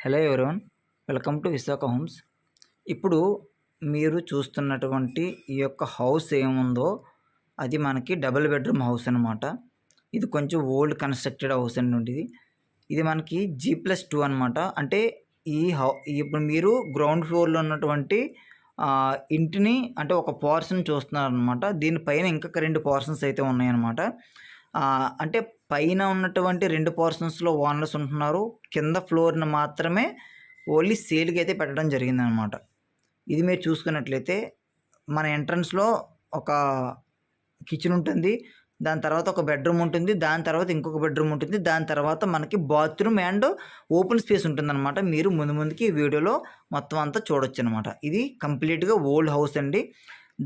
Hello everyone welcome to Visakha Homes. ఇప్పుడు మీరు చూస్తున్నటువంటి ఈ యొక్క హౌస్ ఏముందో అది మనకి డబుల్ బెడ్రూమ్ హౌస్ అనమాట ఇది కొంచెం ఓల్డ్ కన్స్ట్రక్టెడ్ హౌస్ అండి ఇది ఇది మనకి జీ ప్లస్ టూ అనమాట అంటే ఈ హౌ ఇప్పుడు మీరు గ్రౌండ్ ఫ్లోర్లో ఉన్నటువంటి ఇంటిని అంటే ఒక పోర్షన్ చూస్తున్నారనమాట దీనిపైన ఇంకా రెండు పోర్షన్స్ అయితే ఉన్నాయన్నమాట. అంటే పైన ఉన్నటువంటి రెండు పోర్షన్స్లో ఓనర్స్ ఉంటున్నారు. కింద ఫ్లోర్ని మాత్రమే ఓన్లీ సేల్కి అయితే పెట్టడం జరిగిందనమాట. ఇది మీరు చూసుకున్నట్లయితే మన ఎంట్రన్స్లో ఒక కిచెన్ ఉంటుంది. దాని తర్వాత ఒక బెడ్రూమ్ ఉంటుంది. దాని తర్వాత ఇంకొక బెడ్రూమ్ ఉంటుంది. దాని తర్వాత మనకి బాత్రూమ్ అండ్ ఓపెన్ స్పేస్ ఉంటుందన్నమాట మీరు ముందు ముందుకి వీడియోలో మొత్తం అంతా చూడొచ్చు అనమాట ఇది కంప్లీట్గా ఓల్డ్ హౌస్ అండి.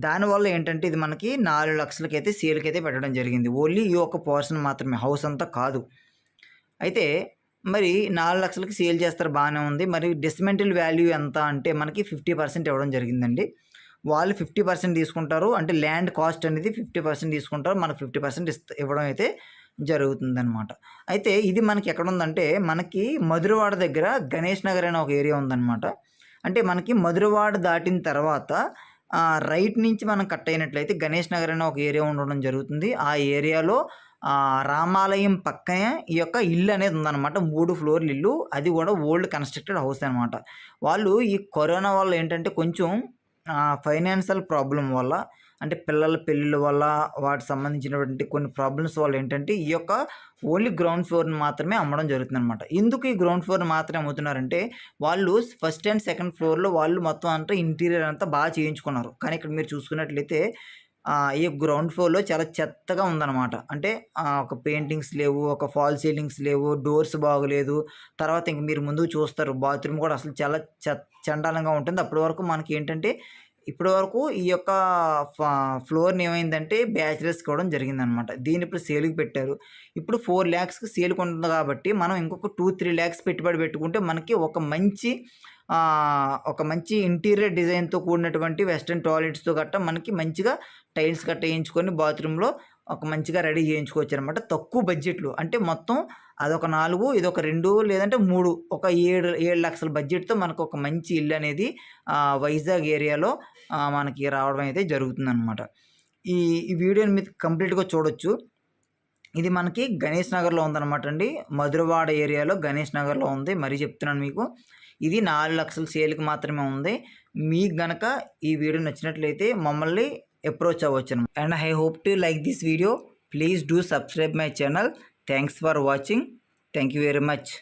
దానివల్ల ఏంటంటే ఇది మనకి నాలుగు లక్షలకి అయితే సేల్కి అయితే పెట్టడం జరిగింది. ఓన్లీ ఈ ఒక్క పోర్షన్ మాత్రమే హౌస్ అంతా కాదు. అయితే మరి నాలుగు లక్షలకి సేల్ చేస్తారు బాగానే ఉంది. మరి డిస్మెంటల్ వాల్యూ ఎంత అంటే మనకి ఫిఫ్టీ పర్సెంట్ ఇవ్వడం జరిగిందండి. వాళ్ళు ఫిఫ్టీ పర్సెంట్ తీసుకుంటారు. అంటే ల్యాండ్ కాస్ట్ అనేది ఫిఫ్టీ పర్సెంట్ తీసుకుంటారు. మనకు ఫిఫ్టీ పర్సెంట్ ఇవ్వడం అయితే జరుగుతుందనమాట అయితే ఇది మనకి ఎక్కడ ఉందంటే మనకి మధురవాడ దగ్గర గణేష్ నగర్ అనే ఒక ఏరియా ఉందన్నమాట. అంటే మనకి మధురవాడ దాటిన తర్వాత రైట్ నుంచి మనం కట్ అయినట్లయితే గణేష్ నగర్ అనే ఒక ఏరియా ఉండడం జరుగుతుంది. ఆ ఏరియాలో రామాలయం పక్కనే ఈ యొక్క ఇల్లు అనేది ఉందన్నమాట. మూడు ఫ్లోర్లు ఇల్లు. అది కూడా ఓల్డ్ కన్స్ట్రక్టెడ్ హౌస్ అనమాట వాళ్ళు ఈ కరోనా వల్ల ఏంటంటే కొంచెం ఫైనాన్షియల్ ప్రాబ్లం వల్ల అంటే పిల్లల పెళ్ళిళ్ళ వల్ల వాటికి సంబంధించినటువంటి కొన్ని ప్రాబ్లమ్స్ వల్ల ఏంటంటే ఈ యొక్క ఓన్లీ గ్రౌండ్ ఫ్లోర్ని మాత్రమే అమ్మడం జరుగుతుంది అనమాట ఎందుకు ఈ గ్రౌండ్ ఫ్లోర్ని మాత్రమే అమ్ముతున్నారంటే వాళ్ళు ఫస్ట్ అండ్ సెకండ్ ఫ్లోర్లో వాళ్ళు మొత్తం అంతా ఇంటీరియర్ అంతా బాగా చేయించుకున్నారు. కానీ ఇక్కడ మీరు చూసుకున్నట్లయితే ఈ గ్రౌండ్ ఫ్లోర్లో చాలా చెత్తగా ఉందన్నమాట. అంటే ఒక పెయింటింగ్స్ లేవు ఒక ఫాల్ సీలింగ్స్ లేవు డోర్స్ బాగోలేదు. తర్వాత ఇంక మీరు ముందుకు చూస్తారు బాత్రూమ్ కూడా అసలు చాలా చండాలంగా ఉంటుంది. అప్పటి వరకు మనకి ఏంటంటే ఇప్పటి వరకు ఈ యొక్క ఫ్లోర్ని ఏమైందంటే బ్యాచిలర్స్ ఇవ్వడం జరిగిందనమాట దీన్ని ఇప్పుడు సేల్కి పెట్టారు. ఇప్పుడు ఫోర్ ల్యాక్స్కి సేల్కి ఉంటుంది కాబట్టి మనం ఇంకొక టూ త్రీ ల్యాక్స్ పెట్టుబడి పెట్టుకుంటే మనకి ఒక మంచి ఒక మంచి ఇంటీరియర్ డిజైన్తో కూడినటువంటి వెస్ట్రన్ టాయిలెట్స్తో గట్ట మనకి మంచిగా టైల్స్ గట్ట వేయించుకొని బాత్రూంలో ఒక మంచిగా రెడీ చేయించుకోవచ్చు అనమాట తక్కువ బడ్జెట్లో. అంటే మొత్తం అదొక నాలుగు ఇదొక రెండు లేదంటే మూడు ఒక ఏడు ఏడు లక్షల బడ్జెట్తో మనకు ఒక మంచి ఇల్లు అనేది వైజాగ్ ఏరియాలో మనకి రావడం అయితే జరుగుతుందన్నమాట. ఈ ఈ వీడియోని మీరు కంప్లీట్గా చూడొచ్చు. ఇది మనకి గణేష్ నగర్లో ఉందన్నమాట అండి. మధురవాడ ఏరియాలో గణేష్ నగర్లో ఉంది. మరీ చెప్తున్నాను మీకు. ఇది నాలుగు లక్షల సేల్కి మాత్రమే ఉంది. మీకు గనక ఈ వీడియో నచ్చినట్లయితే మమ్మల్ని అప్రోచ్ అవ్వచ్చు and I hope to like this video. Please do subscribe my channel. Thanks for watching. Thank you very much.